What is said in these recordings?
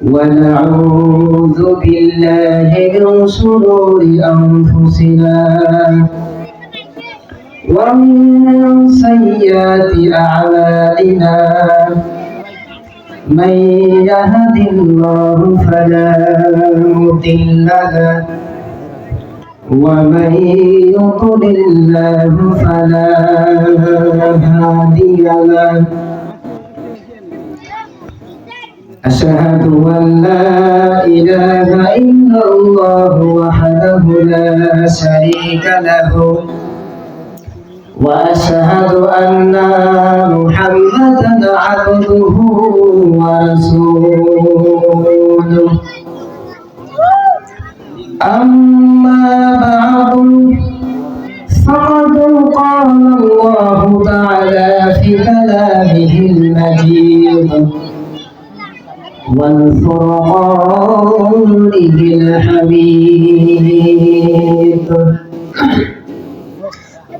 ونعوذ بالله من شرور أنفسنا ومن سيئات أعمالنا. من يهد الله فلا مضل له ومن يضلل الله فلا هادي له. أشهد أن لا إله إلا الله وحده لا شريك له. وأشهد أن محمدا عبده ورسوله. أما بعد فقد قال الله تعالى في كلامه المجيد. والفرقان الحميد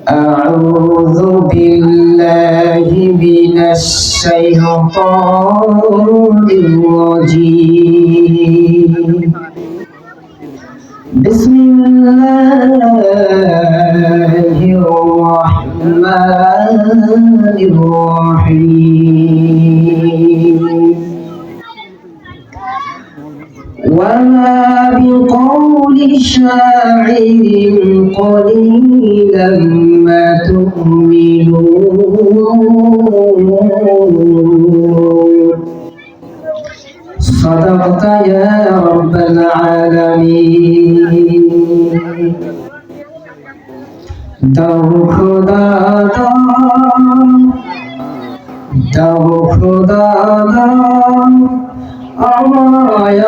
أعوذ بالله من الشيطان الرجيم. بسم الله الرحمن صدقت يا رب العالمين দাও খোদা দাও দাও খোদা দাও আমায়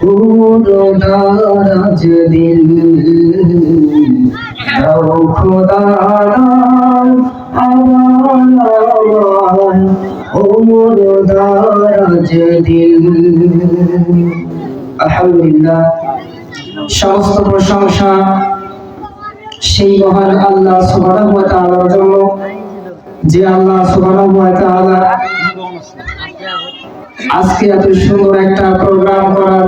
পুরো দারাজ দিল আলহামদুলিল্লাহ, সমস্ত প্রশংসা সেই মহান আল্লাহ সুবহানাহু জন্য, যে আল্লাহ সুবহানাহু আজকে এত সুন্দর একটা প্রোগ্রাম করার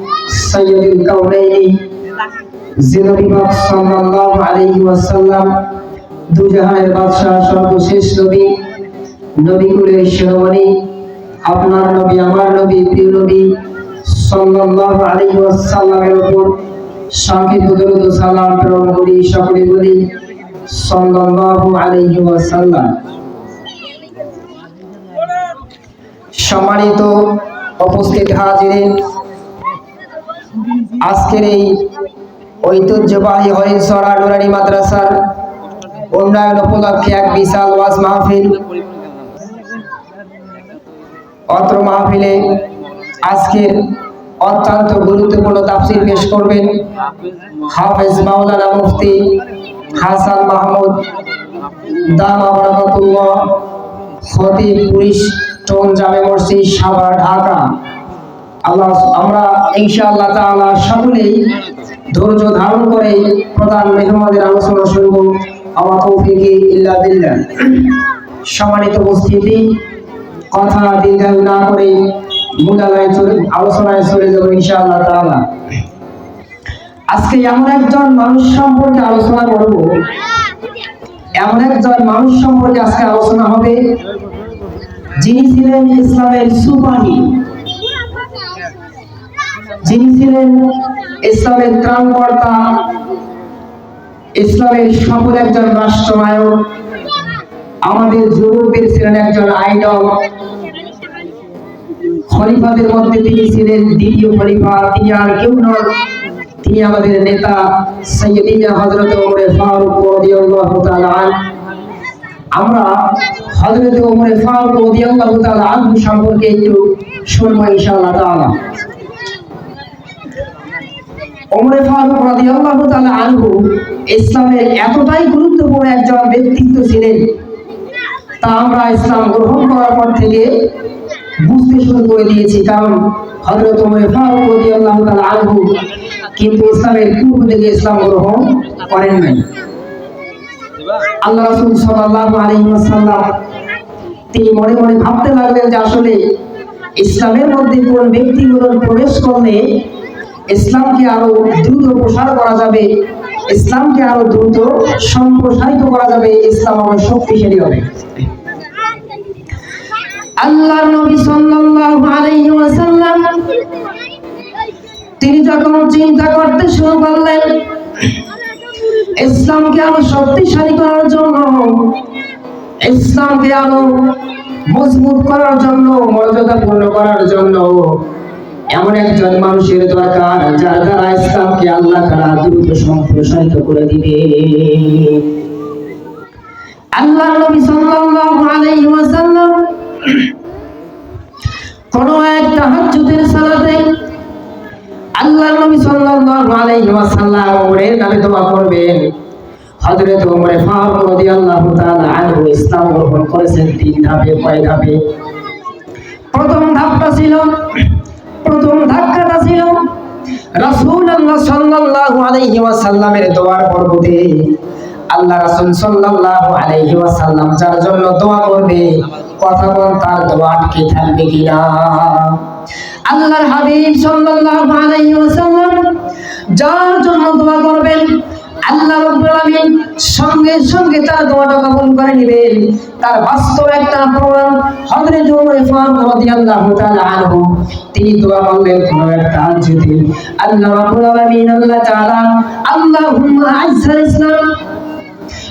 সৈয়দুল কাউনাইনি জিনবী পাক সাল্লাল্লাহু আলাইহি ওয়াসাল্লাম, দুজাহানের বাদশাহ, সর্বশেষ নবী নবী কুলের আপনার নবী, আমার নবী, প্রিয় নবী সাল্লাল্লাহু আলাইহি ওয়াসাল্লামের উপর সংক্ষিপ্ত দরুদ সালাম প্রেরণ করি, সকলে বলি সাল্লাল্লাহু আলাইহি ওয়াসাল্লাম। সম্মানিত উপস্থিত হাজিরিন আজকের এই ঐতিহ্যবাহী মাদ্রাসার উন্নয়ন উপলক্ষে এক বিশাল ওয়াজ মাহফিল। অত্র মাহফিলে আজকের অত্যন্ত গুরুত্বপূর্ণ পেশ করবেন হাফেজ মাওলানা মুফতি হাসান মাহমুদ খতিব পুলিশ টোন জামে মসজিদ, সাভার, ঢাকা। সম্মানিত উপস্থিতি, কথা দীর্ঘায়ু না করে আলোচনায় চলে যাব ইনশাআল্লাহ আজকে এমন একজন মানুষ সম্পর্কে আলোচনা করব। এমন একজন মানুষ সম্পর্কে আজকে আলোচনা হবে, যিনি ছিলেন ইসলামের সুপাহি যিনি ছিলেন ইসলামের ত্রাণকর্তা, ইসলামের সফল একজন রাষ্ট্রনায়ক, আমাদের যুবকদের ছিলেন একজন আইডল। খলিফাদের মধ্যে তিনি ছিলেন দ্বিতীয় খলিফা, তিনি আর কেউ নন। তিনি আমাদের নেতা সৈয়দিনা হযরত ওমর ফারুক রাদিয়াল্লাহু তাআলা আমরা হযরত ওমর ফারুক রাদিয়াল্লাহু তাআলা সম্পর্কে একটু শুনব ইনশাআল্লাহ তাআলা। ওমর ফারুক রাদিয়াল্লাহু তাআলা আনহু ইসলামের এতটাই গুরুত্বপূর্ণ একজন ব্যক্তিত্ব ছিলেন। তা আমরা ইসলাম গ্রহণ করার পর থেকে বুঝতে শুরু করে দিয়েছি, কারণ হযরত ওমর ফারুক রাদিয়াল্লাহু তাআলা আনহু কিন্তু ইসলামের পূর্ব থেকে ইসলাম গ্রহণ করেন নাই। আল্লাহ রাসূল সাল্লাল্লাহু আলাইহি ওয়াসাল্লাম তিনি মনে মনে ভাবতে লাগলেন যে আসলে ইসলামের মধ্যে কোন ব্যক্তিগুলো প্রবেশ করলে ইসলামকে আরও দ্রুত প্রসার করা যাবে, ইসলামকে আরও দ্রুত সম্প্রসারিত করা যাবে, ইসলাম আরও শক্তিশালী হবে। আল্লাহ নবী সাল্লাল্লাহু আলাইহি ওয়াসাল্লাম, তিনি যখন চিন্তা করতে শুরু করলেন, ইসলামকে আরও শক্তিশালী করার জন্য, ইসলামকে আরও মজবুত করার জন্য, মর্যাদাপূর্ণ করার জন্য এমন একজন মানুষের দরকার, যার দ্বারা ইসলামকে আল্লাহ তারা দ্রুত সম্প্রসারিত করে দিবে। আল্লাহ নবী সাল্লাল্লাহু আলাইহি ওয়াসাল্লাম কোন এক তাহাজ্জুদের সালাতে আল্লাহ নবী সাল্লাল্লাহু আলাইহি ওয়াসাল্লাম নামে দোয়া করবেন। হযরত ফারুক রাদিয়াল্লাহু তাআলা আনহু ইসলাম গ্রহণ করেছেন তিন ধাপে, কয় ধাপে? প্রথম ধাপটা ছিল প্রথম ধাক্কাটা ছিল রাসূলুল্লাহ সাল্লাল্লাহু আলাইহি ওয়াসাল্লামের দোয়ার পর্বতে। আল্লাহ রাসূল সাল্লাল্লাহু আলাইহি ওয়াসাল্লাম যার জন্য দোয়া করবে, কথা বল, তার দোয়া আটকে থাকবে কিনা? আল্লাহর হাবিব সাল্লাল্লাহু আলাইহি ওয়াসাল্লাম যার জন্য দোয়া করবেন আল্লাহ রব্বুল আলামিন সঙ্গে সঙ্গে তার দোয়াটা কবুল করে নেবেন। তার বাস্তব একটা প্রমাণ হযরত ওমর ফারুক রাদিয়াল্লাহু তাআলা আনহু। তিনি দোয়া করলেন, কোন একটা যদি আল্লাহ রব্বুল আলামিন আল্লাহ তাআলা আল্লাহুম্মা আজ্জাল ইসলাম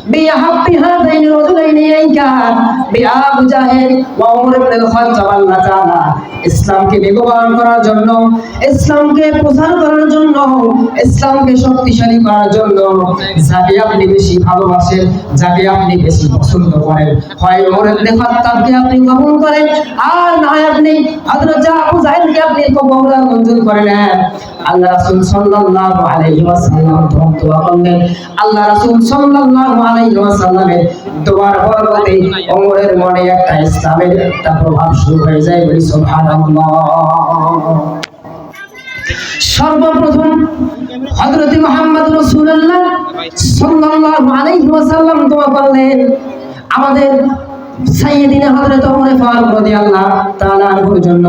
بأحب هذين الرجلين إليك بأبو جهل وعمر بن الخطاب আল্লাহ তাআলা ইসলামকে বেগবান করার জন্য ইসলামকে প্রচার করার জন্য ইসলামকে শক্তিশালী করার জন্য যাকে আপনি বেশি ভালোবাসেন যাকে আপনি বেশি পছন্দ করেন হয় ওমরের খাত্তাবকে আপনি কবুল করেন আর না হয় আপনি হযরত আবু জাহেলকে আপনি কবুল মঞ্জুর করে নেন আল্লাহ রাসূল সাল্লাল্লাহু আলাইহি ওয়াসাল্লাম দোয়া করলেন আল্লাহ রাসূল সাল্লাল্লাহু মনে একটা ইসলামের একটা প্রভাব শুরু হয়ে যায় বলি সর্বপ্রথম হযরত মুহাম্মদ রাসূলুল্লাহ সাল্লাল্লাহু দোয়া করলেন, আমাদের সাইয়েদিনা হযরত ওমর ফারুক তাআলা আনহুর জন্য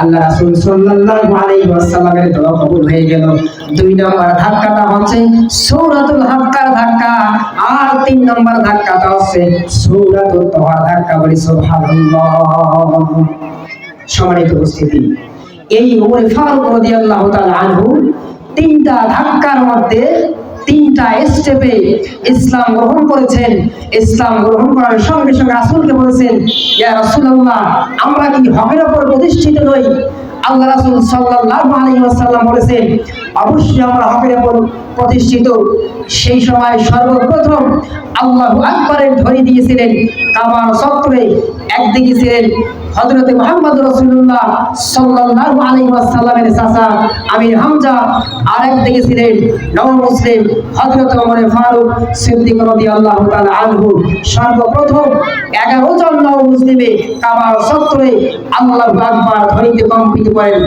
আল্লাহ রাসূল সাল্লাল্লাহু আলাইহি ওয়াসাল্লামের দোয়া কবুল হয়ে গেল। দুই নম্বর ধাক্কাটা হচ্ছে সূরাতুল হাক্কার ধাক্কা। আর তিন নম্বর ধাক্কাটা হচ্ছে ধাক্কা বলি সুবহানাল্লাহ। সম্মানিত উপস্থিতি, এই ওমর ফারুক রাদিয়াল্লাহু তাআলা আনহু তিনটা ধাক্কার মধ্যে তিনটা স্টেপে ইসলাম গ্রহণ করেছেন। ইসলাম গ্রহণ করার সঙ্গে সঙ্গে রাসূলকে বলেছেন, ইয়া রাসূলুল্লাহ, আমরা কি হকের উপর প্রতিষ্ঠিত নই? আল্লাহ রাসূল সাল্লাল্লাহু আলাইহি ওয়াসাল্লাম বলেছেন, অবশ্যই আমরা হকের উপর প্রতিষ্ঠিত। সেই সময় সর্বপ্রথম আল্লাহু আকবরের ধ্বনি দিয়েছিলেন কাবার চত্বরে একদিকে ছিলেন হযরতে মুহাম্মদ রাসূলুল্লাহ সাল্লাল্লাহু আলাইহি ওয়াসাল্লামের চাচা আমির হামজা আর একদিকে ছিলেন নব মুসলিম হযরত ওমর ফারুক সিদ্দিক রাদিয়াল্লাহু তাআলা আনহু। সর্বপ্রথম 11 জন নব মুসলিমে কাবার সত্রে আল্লাহ আকবার ধ্বনিতে কম্পিত করেন।